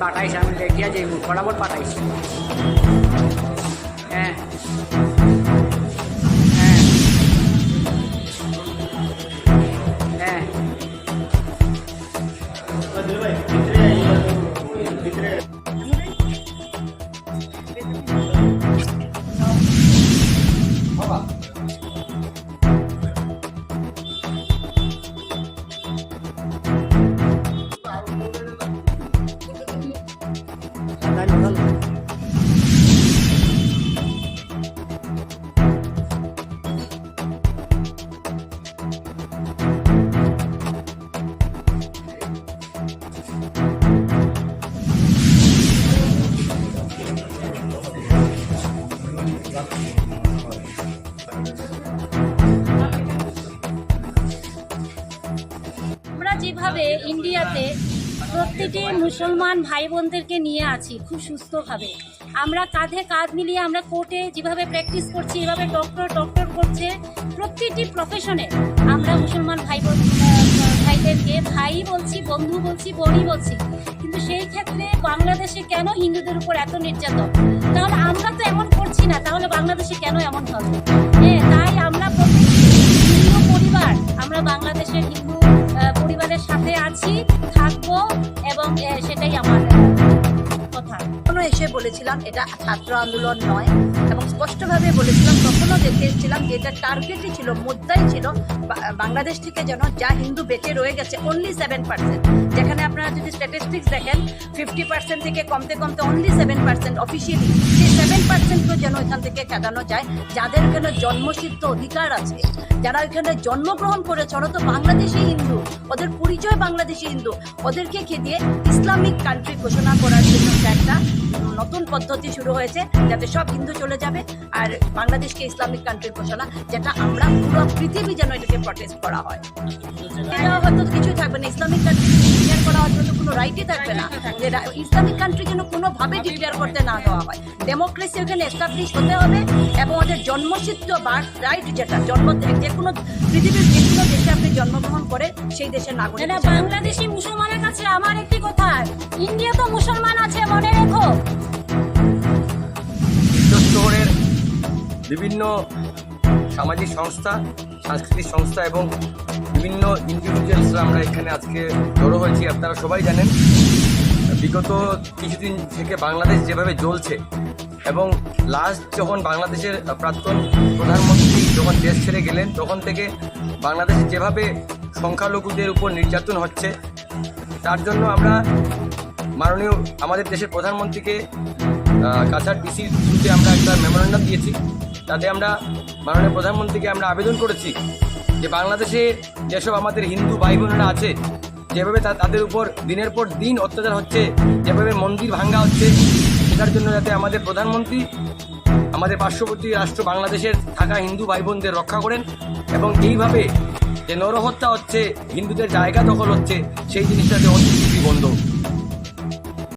পাঠাইছে আমি দেখিয়া যাই ফটাফট পাঠাইছি। যেভাবে ইন্ডিয়াতে প্রত্যেকটি মুসলমান ভাই বোনদেরকে নিয়ে আছি, খুব সুস্থভাবে। আমরা কাঁধে কাঁধ মিলিয়ে আমরা কোর্টে যেভাবে প্র্যাকটিস করছি, এভাবে ডক্টর ডক্টর করছে, প্রত্যেকটি প্রফেশনে আমরা মুসলমান ভাই বোন ভাইদেরকে ভাই বলছি, বন্ধু বলছি বোনই বলছি। কিন্তু সেই ক্ষেত্রে বাংলাদেশে কেন হিন্দুদের উপর এত নির্যাতন? তাহলে সাথে আছি থাকব এবং সেটাই আমার কথা। এসে বলেছিলাম এটা ছাত্র আন্দোলন নয় এবং বলেছিলাম, তখনও দেখেছিলাম যে এটা টার্গেটই ছিল, মুদ্রাই ছিল বাংলাদেশ থেকে যেন যা হিন্দু বেঁচে রয়ে গেছে অনলি সেভেন পার্সেন্ট যেখানে আপনারা যদি স্ট্যাটিস্টিক্স দেখেন ফিফটি পার্সেন্ট থেকে কমতে কমতে অনলি সেভেন পার্সেন্ট অফিসিয়ালি সেই সেভেন পার্সেন্টও যেন এখান থেকে কাটানো যায়, যাদের এখানে জন্মসিদ্ধ অধিকার আছে, যারা এখানে জন্মগ্রহণ করেছে, ওরা তো বাংলাদেশি হিন্দু, ওদের পরিচয় বাংলাদেশি হিন্দু, ওদেরকে খেদিয়ে ইসলামিক কান্ট্রি ঘোষণা করার জন্য একটা নতুন পদ্ধতি শুরু হয়েছে, যাতে সব হিন্দু চলে যাবে, আর বাংলাদেশকে ইসলামিক কান্ট্রির ঘোষণা যেটা আমরা পুরো পৃথিবী যেন এটাকে প্রটেস্ট করা হয়। এটা হয়তো কিছুই থাকবে না ইসলামিক কান্ট্রি ডিক্লেয়ার করা হওয়ার জন্য কোনো রাইটই থাকবে না যে ইসলামিক কান্ট্রি যেন কোনোভাবে ডিক্লেয়ার করতে না দেওয়া হয়। ডেমোক্রেসি ওখানে এস্টাবলিশ হতে হবে এবং ওদের জন্মসিদ্ধ বার্থ রাইট যেটা জন্ম যে কোনো পৃথিবীর যে কোনো দেশে আপনি জন্মগ্রহণ করে সেই দেশের নাগরিক বাংলাদেশি মুসলমানের কাছে আমার একটি কথা ইন্ডিয়া তো মুসলমান আছে মনে রেখো। বিভিন্ন সামাজিক সংস্থা, সাংস্কৃতিক সংস্থা এবং বিভিন্ন ইন্ডিভিজুয়ালসরা আমরা এখানে আজকে জড়ো হয়েছি। আপনারা সবাই জানেন, বিগত কিছুদিন থেকে বাংলাদেশ যেভাবে জ্বলছে এবং লাস্ট যখন বাংলাদেশের প্রাক্তন প্রধানমন্ত্রী যখন দেশ ছেড়ে গেলেন, তখন থেকে বাংলাদেশ যেভাবে সংখ্যালঘুদের উপর নির্যাতন হচ্ছে, তার জন্য আমরা মাননীয় আমাদের দেশের প্রধানমন্ত্রীকে কাছাড় ডিসির থ্রুতে আমরা একটা মেমোরেন্ডাম দিয়েছি। তাতে আমরা মাননীয় প্রধানমন্ত্রীকে আমরা আবেদন করেছি যে বাংলাদেশে যেসব আমাদের হিন্দু ভাই বোনেরা আছে, যেভাবে তাদের উপর দিনের পর দিন অত্যাচার হচ্ছে, যেভাবে মন্দির ভাঙ্গা হচ্ছে, সেটার জন্য যাতে আমাদের প্রধানমন্ত্রী, আমাদের পার্শ্ববর্তী রাষ্ট্র বাংলাদেশের থাকা হিন্দু ভাই বোনদের রক্ষা করেন এবং এইভাবে যে নরহত্যা হচ্ছে, হিন্দুদের জায়গা দখল হচ্ছে, সেই জিনিসটাতে অতি বন্ধ।